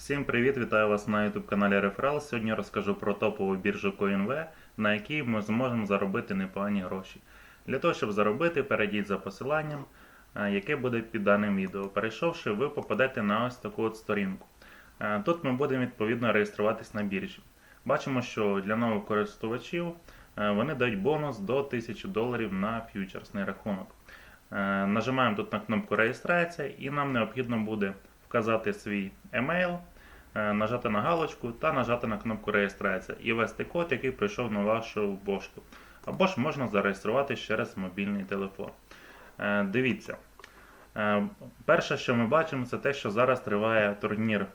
Всім привіт! Вітаю вас на YouTube каналі Реферал. Сьогодні розкажу про топову біржу CoinV, на якій ми зможемо заробити непогані гроші. Для того, щоб заробити, перейдіть за посиланням, е, яке буде під даним відео. Перейшовши, ви попадете на ось таку от сторінку. Е, Тут ми будемо відповідно реєструватись на біржі. Бачимо, що для нових користувачів е, вони дають бонус до 1000 доларів на фьючерсний рахунок. Нажимаємо тут на кнопку реєстрація і нам необхідно буде вказати свій емейл, е, нажати на галочку та нажати на кнопку реєстрація і ввести код, який прийшов на вашу пошту. Або ж можна зареєструватися через мобільний телефон. Е, Дивіться. Е, Перше, що ми бачимо, це те, що зараз триває турнір,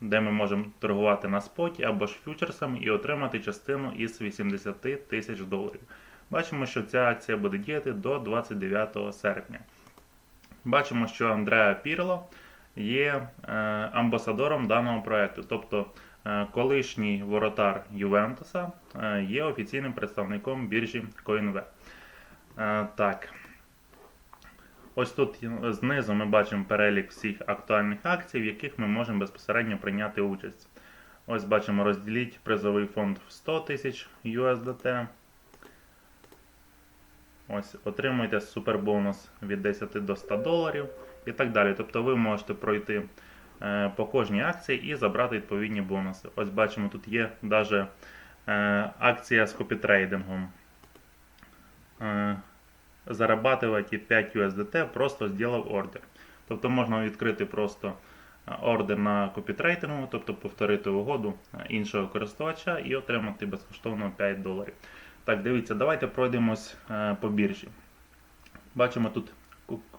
де ми можемо торгувати на споті або ж фьючерсами і отримати частину із 80 тисяч доларів. Бачимо, що ця акція буде діяти до 29 серпня. Бачимо, що Андреа Пірло є е, амбасадором даного проекту. Тобто е, колишній воротар Ювентуса е, є офіційним представником біржі CoinV. Так. Ось тут знизу ми бачимо перелік всіх актуальних акцій, в яких ми можемо безпосередньо прийняти участь. Ось бачимо розділіть призовий фонд в 100 тисяч USDT. Ось отримуєте супербонус від 10 до 100 доларів і так далі. Тобто ви можете пройти е, по кожній акції і забрати відповідні бонуси. Ось бачимо, тут є навіть е, акція з копітрейдингом. Е, зарабатывайте 5 USDT, просто зробив ордер. Тобто можна відкрити просто ордер на копітрейдингу, тобто повторити угоду іншого користувача і отримати безкоштовно 5 доларів. Так, дивіться, давайте пройдемось е, по біржі. Бачимо тут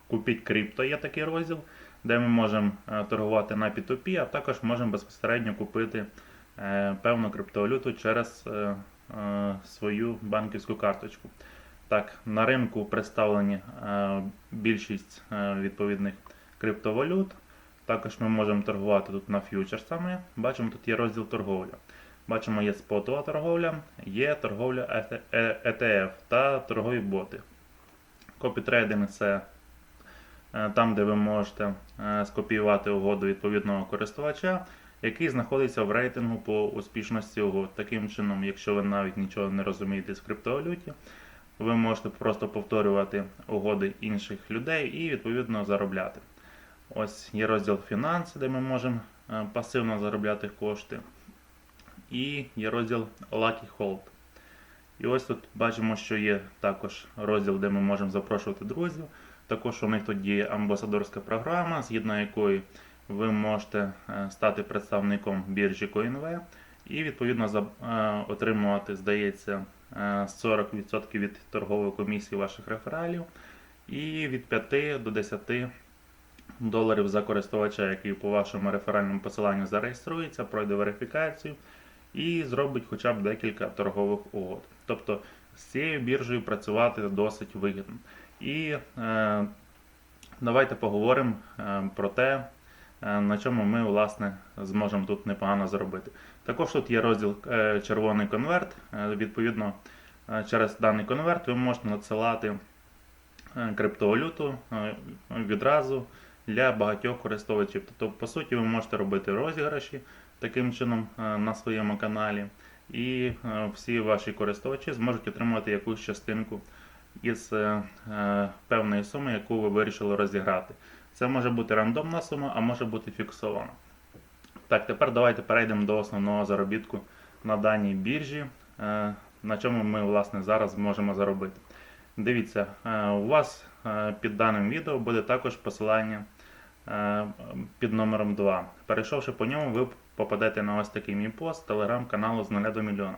купіть крипто, є такий розділ, де ми можемо е, торгувати на P2P, а також можемо безпосередньо купити е, певну криптовалюту через свою банківську карточку. Так, на ринку представлені більшість відповідних криптовалют. Також ми можемо торгувати тут на фьючерсами. Бачимо, тут є розділ торговля. Бачимо, є спотова торговля, є торговля е- ETF та торгові боти. Копітрейдинг це е, там, де ви можете е, скопіювати угоду відповідного користувача, який знаходиться в рейтингу по успішності угод. Таким чином, якщо ви навіть нічого не розумієте з криптовалюті, ви можете просто повторювати угоди інших людей і відповідно заробляти. Ось є розділ фінанси, де ми можемо е, пасивно заробляти кошти. І є розділ Lucky Hold. І ось тут бачимо, що є також розділ, де ми можемо запрошувати друзів. Також у них тут є амбасадорська програма, згідно якої ви можете е, стати представником біржі CoinV і відповідно е, отримувати, здається, е, 40% від торгової комісії ваших рефералів і від 5 до 10 доларів за користувача, який по вашому реферальному посиланню зареєструється, пройде верифікацію і зробить хоча б декілька торгових угод. Тобто з цією біржею працювати досить вигідно. І е, давайте поговоримо е, про те, е, на чому ми власне зможемо тут непогано заробити. Також тут є розділ е, червоний конверт. Відповідно, через даний конверт ви можете надсилати криптовалюту відразу для багатьох користувачів. Тобто, по суті, ви можете робити розіграші таким чином е, на своєму каналі, і е, всі ваші користувачі зможуть отримати якусь частинку із е, певної суми, яку ви вирішили розіграти. Це може бути рандомна сума, а може бути фіксована. Так, тепер давайте перейдемо до основного заробітку на даній біржі, на чому ми власне зараз зможемо заробити. Дивіться, у вас під даним відео буде також посилання під номером 2. Перейшовши по ньому, ви попадете на ось такий мій пост телеграм-каналу з 0 до мільйона.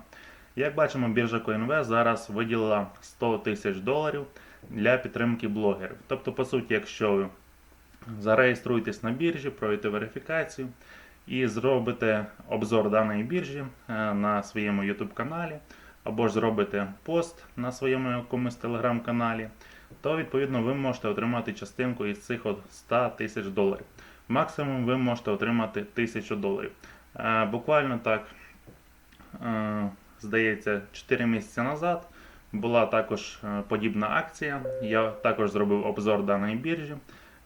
Як бачимо, біржа CoinV зараз виділила 100 тисяч доларів для підтримки блогерів. Тобто, по суті, якщо ви зареєструєтесь на біржі, пройдете верифікацію і зробите обзор даної біржі е, на своєму YouTube каналі, або ж зробите пост на своєму якомусь телеграм-каналі, то відповідно ви можете отримати частинку із цих от 100 тисяч доларів. Максимум ви можете отримати 1000 доларів. Е, Буквально так, е, здається, 4 місяці назад була також е, подібна акція. Я також зробив обзор даної біржі.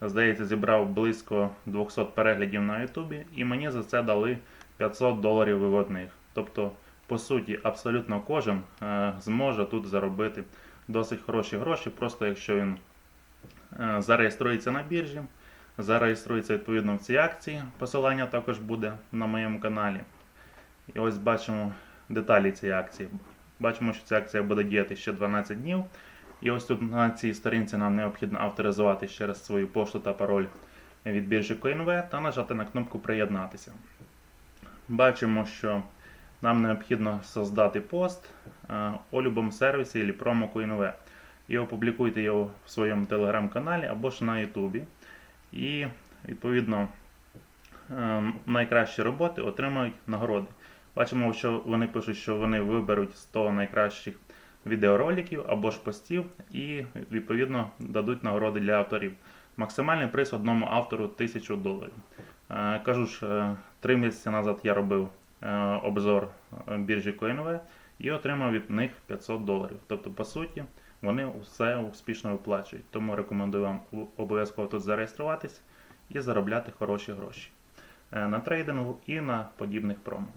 здається, зібрав близько 200 переглядів на Ютубі, і мені за це дали 500 доларів виводних. Тобто, по суті, абсолютно кожен зможе тут заробити досить хороші гроші, просто якщо він е, зареєструється на біржі, зареєструється відповідно в цій акції. Посилання також буде на моєму каналі. І ось бачимо деталі цієї акції. Бачимо, що ця акція буде діяти ще 12 днів. І ось тут на цій сторінці нам необхідно авторизувати через свою пошту та пароль від біржі CoinV та нажати на кнопку Приєднатися. Бачимо, що нам необхідно создати пост е, о любому сервісі або промо CoinV. І опублікуйте його в своєму телеграм-каналі або ж на Ютубі. І відповідно е, найкращі роботи отримають нагороди. Бачимо, що вони пишуть, що вони виберуть 100 найкращих відеороликів або ж постів і відповідно дадуть нагороди для авторів. Максимальний приз одному автору 1000 доларів. Е, Кажу ж, е, три місяці назад я робив е, обзор е, біржі CoinV і отримав від них 500 доларів. Тобто, по суті, вони все успішно виплачують. Тому рекомендую вам обов'язково тут зареєструватись і заробляти хороші гроші е, на трейдингу і на подібних промо.